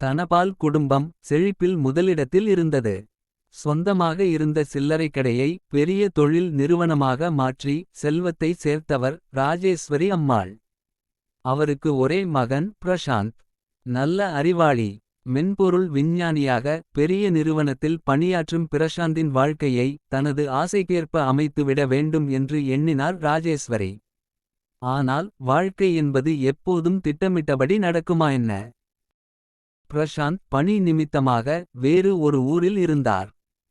தனபால் குடும்பம் செழிப்பில் முதலிடத்தில் இருந்தது. சொந்தமாக இருந்த சில்லறைக் கடையை பெரிய தொழில் நிறுவனமாக மாற்றி செல்வத்தை சேர்த்தவர் ராஜேஸ்வரி அம்மாள். அவருக்கு ஒரே மகன் பிரசாந்த். நல்ல அறிவாளி. மென்பொருள் விஞ்ஞானியாக பெரிய நிறுவனத்தில் பணியாற்றும் பிரசாந்தின் வாழ்க்கையை தனது ஆசைக்கேற்ப அமைத்துவிட வேண்டும் என்று எண்ணினார் ராஜேஸ்வரி. ஆனால் வாழ்க்கை என்பது எப்போதும் திட்டமிட்டபடி நடக்குமா என்ன. பிரஷாந்த் பணி நிமித்தமாக வேறு ஒரு ஊரில் இருந்தார்.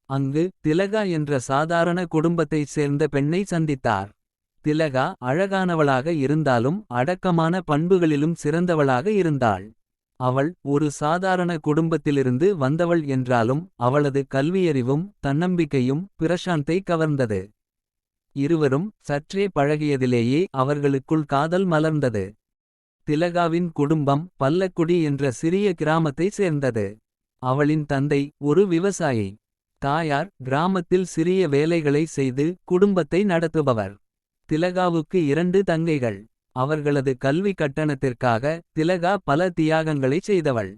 அங்கு திலகா என்ற சாதாரண குடும்பத்தைச் சேர்ந்த பெண்ணை சந்தித்தார். திலகா அழகானவளாக இருந்தாலும் அடக்கமான பண்புகளிலும் சிறந்தவளாக இருந்தாள். அவள் ஒரு சாதாரண குடும்பத்திலிருந்து வந்தவள் என்றாலும் அவளது கல்வியறிவும் தன்னம்பிக்கையும் பிரசாந்தை கவர்ந்தது. இருவரும் சற்றே பழகியதிலேயே அவர்களுக்குள் காதல் மலர்ந்தது. திலகாவின் குடும்பம் பல்லக்குடி என்ற சிறிய கிராமத்தை சேர்ந்தது. அவளின் தந்தை ஒரு விவசாயி. தாயார் கிராமத்தில் சிறிய வேலைகளை செய்து குடும்பத்தை நடத்துபவர். திலகாவுக்கு இரண்டு தங்கைகள். அவர்களது கல்வி கட்டணத்திற்காக திலகா பல தியாகங்களை செய்தவள்.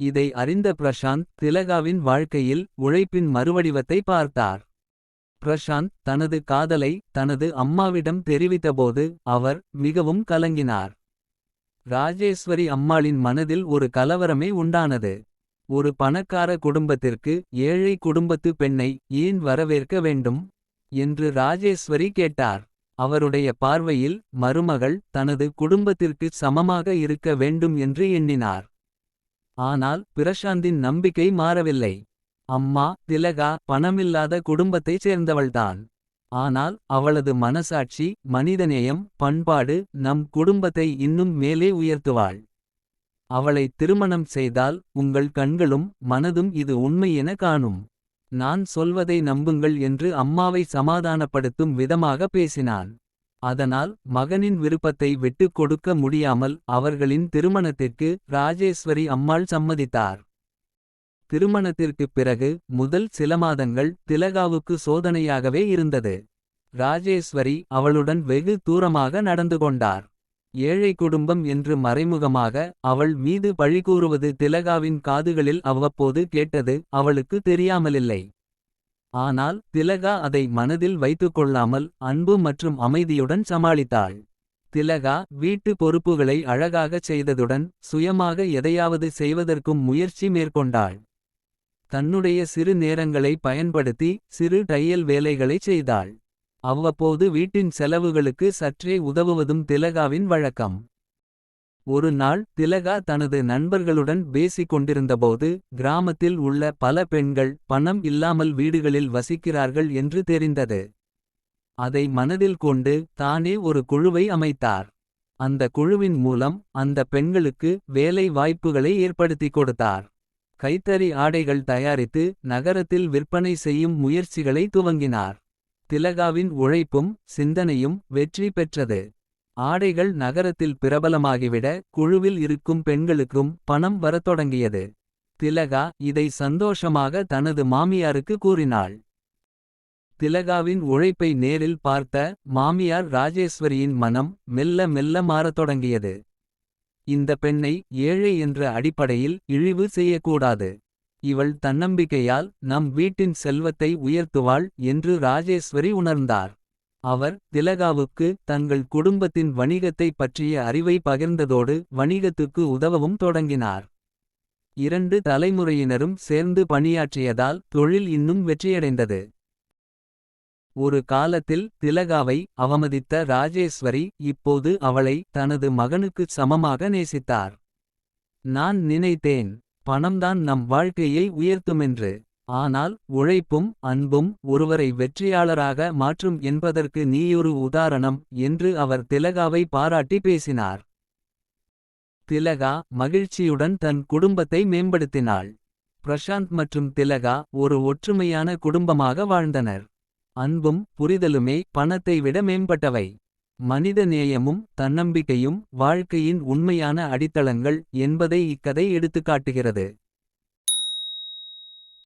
இதை அறிந்த பிரசாந்த் திலகாவின் வாழ்க்கையில் உழைப்பின் மறுவடிவத்தை பார்த்தார். பிரசாந்த் தனது காதலை தனது அம்மாவிடம் தெரிவித்தபோது அவர் மிகவும் கலங்கினார். ராஜேஸ்வரி அம்மாளின் மனதில் ஒரு கலவரமே உண்டானது. ஒரு பணக்கார குடும்பத்திற்கு ஏழை குடும்பத்து பெண்ணை ஏன் வரவேற்க வேண்டும். என்று ராஜேஸ்வரி கேட்டார். அவருடைய பார்வையில் மருமகள் தனது குடும்பத்திற்கு சமமாக இருக்க வேண்டும் என்று எண்ணினார். ஆனால் பிரசாந்தின் நம்பிக்கை மாறவில்லை. அம்மா திலகா பணமில்லாத குடும்பத்தைச் சேர்ந்தவள்தான். ஆனால் அவளது மனசாட்சி மனிதநேயம் பண்பாடு நம் குடும்பத்தை இன்னும் மேலே உயர்த்துவாள். அவளை திருமணம் செய்தால் உங்கள் கண்களும் மனதும் இது உண்மை என காணும். நான் சொல்வதை நம்புங்கள் என்று அம்மாவை சமாதானப்படுத்தும் விதமாக பேசினான். அதனால் மகனின் விருப்பத்தை விட்டுக் கொடுக்க முடியாமல் அவர்களின் திருமணத்திற்கு ராஜேஸ்வரி அம்மாள் சம்மதித்தார். திருமணத்திற்குப் பிறகு முதல் சில மாதங்கள் திலகாவுக்கு சோதனையாகவே இருந்தது. ராஜேஸ்வரி அவளுடன் வெகு தூரமாக நடந்து கொண்டார். ஏழை குடும்பம் என்று மறைமுகமாக அவள் மீது பழிகூறுவது திலகாவின் காதுகளில் அவ்வப்போது கேட்டது அவளுக்கு தெரியாமலில்லை. ஆனால் திலகா அதை மனதில் வைத்துக்கொள்ளாமல் அன்பு மற்றும் அமைதியுடன் சமாளித்தாள். திலகா வீட்டு பொறுப்புகளை அழகாகச் செய்ததுடன் சுயமாக எதையாவது செய்வதற்கும் முயற்சி மேற்கொண்டாள். தன்னுடைய சிறு நேரங்களை பயன்படுத்தி சிறு டையல் வேலைகளைச் செய்தாள். அவ்வப்போது வீட்டின் செலவுகளுக்கு சற்றே உதவுவதும் திலகாவின் வழக்கம். ஒரு நாள் திலகா தனது நண்பர்களுடன் பேசிக் கொண்டிருந்தபோது கிராமத்தில் உள்ள பல பெண்கள் பணம் இல்லாமல் வீடுகளில் வசிக்கிறார்கள் என்று தெரிந்தது. அதை மனதில் கொண்டு தானே ஒரு குழுவை அமைத்தார். அந்த குழுவின் மூலம் அந்த பெண்களுக்கு வேலை வாய்ப்புகளை ஏற்படுத்திக் கொடுத்தார். கைத்தறி ஆடைகள் தயாரித்து நகரத்தில் விற்பனை செய்யும் முயற்சிகளை துவங்கினார். திலகாவின் உழைப்பும் சிந்தனையும் வெற்றி பெற்றது. ஆடைகள் நகரத்தில் பிரபலமாகிவிட குழுவில் இருக்கும் பெண்களுக்கும் பணம் வரத் தொடங்கியது. திலகா இதை சந்தோஷமாக தனது மாமியாருக்கு கூறினாள். திலகாவின் உழைப்பை நேரில் பார்த்த மாமியார் ராஜேஸ்வரியின் மனம் மெல்ல மெல்ல மாறத் தொடங்கியது. இந்த பெண்ணை ஏழை என்ற அடிப்படையில் இழிவு செய்யக்கூடாது. இவள் தன்னம்பிக்கையால் நம் வீட்டின் செல்வத்தை உயர்த்துவாள் என்று ராஜேஸ்வரி உணர்ந்தார். அவர் திலகாவுக்கு தங்கள் குடும்பத்தின் வணிகத்தை பற்றிய அறிவை பகிர்ந்ததோடு வணிகத்துக்கு உதவவும் தொடங்கினார். இரண்டு தலைமுறையினரும் சேர்ந்து பணியாற்றியதால் தொழில் இன்னும் வெற்றியடைந்தது. ஒரு காலத்தில் திலகாவை அவமதித்த ராஜேஸ்வரி இப்போது அவளை தனது மகனுக்குச் சமமாக நேசித்தார். நான் நினைத்தேன் பணம்தான் நம் வாழ்க்கையை உயர்த்துமென்று. ஆனால் உழைப்பும் அன்பும் ஒருவரை வெற்றியாளராக மாற்றும் என்பதற்கு நீயொரு உதாரணம் என்று அவர் திலகாவை பாராட்டி பேசினார். திலகா மகிழ்ச்சியுடன் தன் குடும்பத்தை மேம்படுத்தினாள். பிரசாந்த் மற்றும் திலகா ஒரு ஒற்றுமையான குடும்பமாக வாழ்ந்தனர். அன்பும் புரிதலுமே பணத்தை விட மேம்பட்டவை. மனித நேயமும் தன்னம்பிக்கையும் வாழ்க்கையின் உண்மையான அடித்தளங்கள் என்பதை இக்கதை எடுத்துக்காட்டுகிறது.